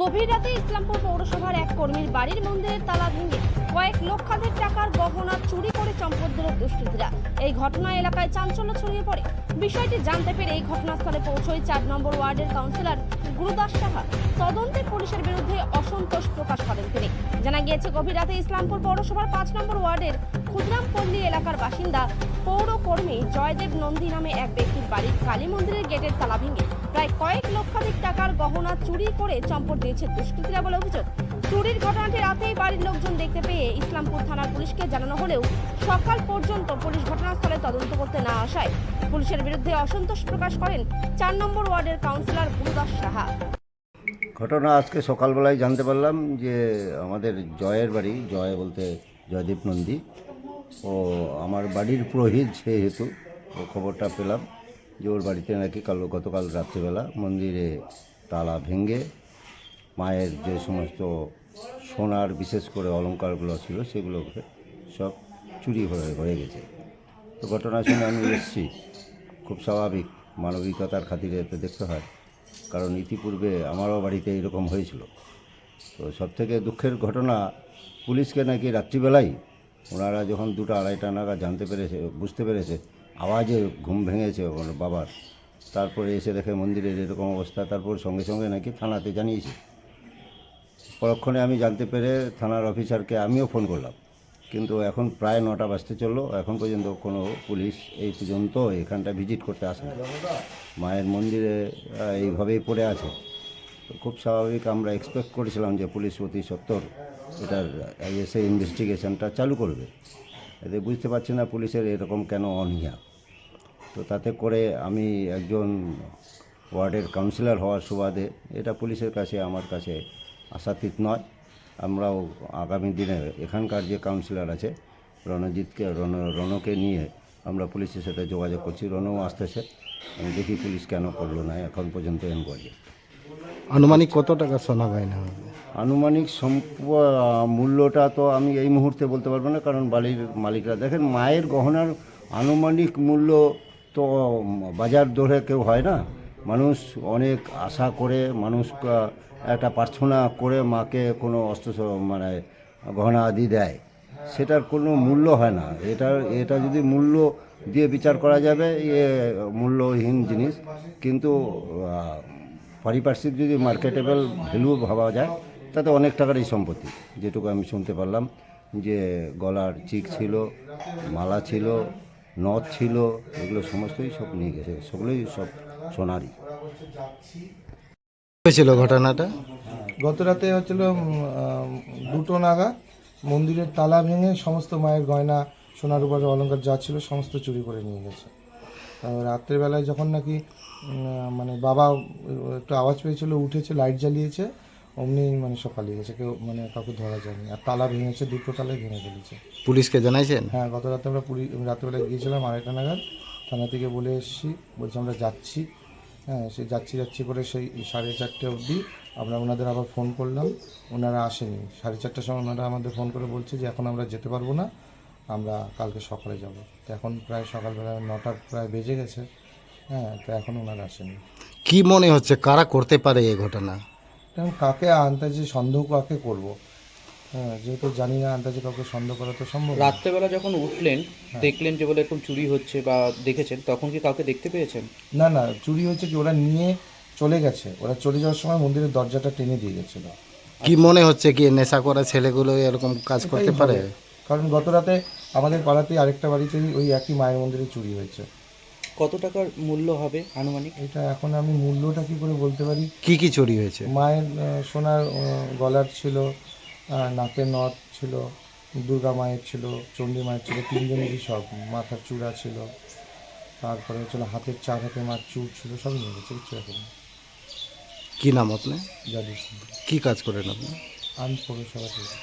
গভীর রাতে ইসলামপুর পৌরসভার এক কর্মীর বাড়ির মন্দিরের তালা ভেঙে কয়েক লক্ষাধিক টাকার গহনা চুরি করে চম্পট দুষ্কৃতীরা। এই ঘটনা এলাকায় চাঞ্চল্য ছড়িয়ে পড়ে। বিষয়টি জানতে পেরে এই ঘটনাস্থলে পৌঁছয় চার নম্বর ওয়ার্ডের কাউন্সিলর গুরুদাস সাহা। তদন্তে পুলিশের বিরুদ্ধে অসন্তোষ প্রকাশ করেন তিনি। জানা গিয়েছে, গভীর রাতে ইসলামপুর পৌরসভার পাঁচ নম্বর ওয়ার্ডের ক্ষুদ্রামপল্লী এলাকার বাসিন্দা পৌর কর্মী জয়দেব নন্দী নামে এক ব্যক্তির বাড়ির কালী মন্দিরের গেটের তালা ভেঙে প্রায় কয়েক লক্ষাধিক টাকার গহনা চুরি করে চম্পট দিয়েছে দুষ্কৃতীরা বলে অভিযোগ। চুরির ঘটনাটি রাতেই বাড়ির লোকজন দেখতে পেয়ে ইসলামপুর থানার পুলিশকে জানানো হলেও সকাল পর্যন্ত পুলিশ ঘটনাস্থলে তদন্ত করতে না আসায় পুলিশের বিরুদ্ধে অসন্তোষ প্রকাশ করেন চার নম্বর ওয়ার্ডের কাউন্সিলর গুরুদাস সাহা। ঘটনা আজকে সকালবেলায় জানতে পারলাম যে আমাদের জয়ের বাড়ি, জয় বলতে জয়দীপ নন্দী। ও আমার বাড়ির পুরোহিত সেহেতু ও খবরটা পেলাম। যে ওর বাড়িতে নাকি কাল গতকাল রাত্রিবেলা মন্দিরে তালা ভেঙে মায়ের যে সমস্ত সোনার বিশেষ করে অলংকারগুলো ছিল সেগুলোকে সব চুরি হয়ে হয়ে গেছে। তো ঘটনার শুনে আমি এসেছি। খুব স্বাভাবিক। মানবিকতার খাতিরে এতে দেখতে হয়। কারণ ইতিপূর্বে আমারও বাড়িতে এরকম হয়েছিল। তো সব থেকে দুঃখের ঘটনা, পুলিশকে নাকি রাত্রিবেলাই ওনারা যখন দুটো আড়াইটা নাগাদ জানতে পেরেছে, বুঝতে পেরেছে আওয়াজে ঘুম ভেঙেছে ওর বাবার। তারপরে এসে দেখে মন্দিরের এরকম অবস্থা, তারপর সঙ্গে সঙ্গে নাকি থানাতে জানিয়েছে। পরক্ষণে আমি জানতে পেরে থানার অফিসারকে আমিও ফোন করলাম। কিন্তু এখন প্রায় নটা বাজতে চলল, এখন পর্যন্ত কোনো পুলিশ এই পর্যন্ত এখানটা ভিজিট করতে আসে না। মায়ের মন্দিরে এইভাবেই পড়ে আছে। খুব স্বাভাবিক, আমরা এক্সপেক্ট করেছিলাম যে পুলিশ অতি সত্তর এটার এসে ইনভেস্টিগেশনটা চালু করবে। এতে বুঝতে পারছি না পুলিশের এরকম কেন অনীহা। তো তাতে করে আমি একজন ওয়ার্ডের কাউন্সিলর হওয়ার সুবাদে এটা পুলিশের কাছে আমার কাছে আশাতীত নয়। আমরাও আগামী দিনে এখানকার যে কাউন্সিলর আছে রণজিৎকে রণ রণকে নিয়ে আমরা পুলিশের সাথে যোগাযোগ করছি। রণও আসতেছে। আমি দেখি পুলিশ কেন করল না এখন পর্যন্ত এনকোয়ারি আনুমানিক কত টাকা সোনা গয়না হবে? আনুমানিক সম্প মূল্যটা তো আমি এই মুহূর্তে বলতে পারব না কারণ বাড়ির মালিকরা দেখেন মায়ের গহনার আনুমানিক মূল্য তো বাজার দরে কেউ হয় না। মানুষ অনেক আশা করে, মানুষ একটা প্রার্থনা করে মাকে কোনো অস্ত্র মানে গহনা আদি দেয়। সেটার কোনো মূল্য হয় না। এটা এটা যদি মূল্য দিয়ে বিচার করা যাবে, এ মূল্যহীন জিনিস। কিন্তু পারিপার্শ্বিক যদি মার্কেটেবল ভ্যালু ভাবা যায়, তাতে অনেক টাকারই সম্পত্তি। যেটুকু আমি শুনতে পারলাম, যে গলার চিক ছিল, মালা ছিল নথ ছিল এগুলো সমস্তই সব নিয়ে গেছে সেগুলোই সব সোনারই হয়েছিল ঘটনাটা? গত রাতে হচ্ছিল দুটো নাগা মন্দিরের তালা ভেঙে সমস্ত মায়ের গয়না সোনার উপরে অলংকার যা ছিল সমস্ত চুরি করে নিয়ে গেছে। রাত্রেবেলায় যখন নাকি মানে বাবা একটু আওয়াজ পেয়েছিল উঠেছে লাইট জ্বালিয়েছে অমনি মানে পালিয়ে গেছে কেউ মানে কাউকে ধরা যায়নি। আর তালা ভেঙেছে দুটো তালাই ভেঙে ফেলেছে। পুলিশকে জানাইছেন? হ্যাঁ গত রাতে আমরা পুরী রাত্রেবেলা গিয়েছিলাম আড়াইটা নাগাদ। থানা থেকে বলে এসেছি বলছি আমরা যাচ্ছি। হ্যাঁ সে যাচ্ছি যাচ্ছি করে সেই সাড়ে চারটে অবধি আমরা ওনাদের আবার ফোন করলাম। ওনারা আসেনি। সাড়ে চারটার সময় ওনারা আমাদের ফোন করে বলছে যে এখন আমরা যেতে পারব না আমরা কালকে সকালে যাব। তো এখন প্রায় সকালবেলা নটা প্রায় বেজে গেছে। হ্যাঁ তো এখন ওনারা আসেনি। কি মনে হচ্ছে কারা করতে পারে এই ঘটনা? এখন কাকে আন্দাজে সন্দেহ কাকে করব? হ্যাঁ যেহেতু জানি না আন্দাজে কাউকে সন্দেহ করা তো সম্ভব না। রাত্রেবেলা যখন উঠলেন দেখলেন যে বলে এরকম চুরি হচ্ছে বা দেখেছেন তখন কি কাউকে দেখতে পেয়েছেন? না না চুরি হয়েছে কি ওরা নিয়ে চলে গেছে। ওরা চলে যাওয়ার সময় মন্দিরের দরজাটা টেনে দিয়ে গেছিল। কি মনে হচ্ছে কি নেশা করা ছেলেগুলো এরকম কাজ করতে পারে? কারণ গত রাতে আমাদের পাড়াতেই আরেকটা বাড়িতেই ওই একই মায়ের মন্দিরে চুরি হয়েছে। কত টাকার মূল্য হবে আনুমানিক? এটা এখন আমি মূল্যটা কি করে বলতে পারি? কি কি চুরি হয়েছে? মায়ের আহ, সোনার আহ, গলার ছিল আহ, নাকের নথ ছিল দুর্গা মায়ের ছিল চণ্ডী মায়ের ছিল তিনজনেরই সব? মাথার চূড়া ছিল তারপরে হচ্ছিল হাতের চার হাতে মার চূড় ছিল সব নিয়ে গেছে কিছু এখন কি নাম আপনি কি কাজ করেন আপনি? আমি পৌরসভা থেকে।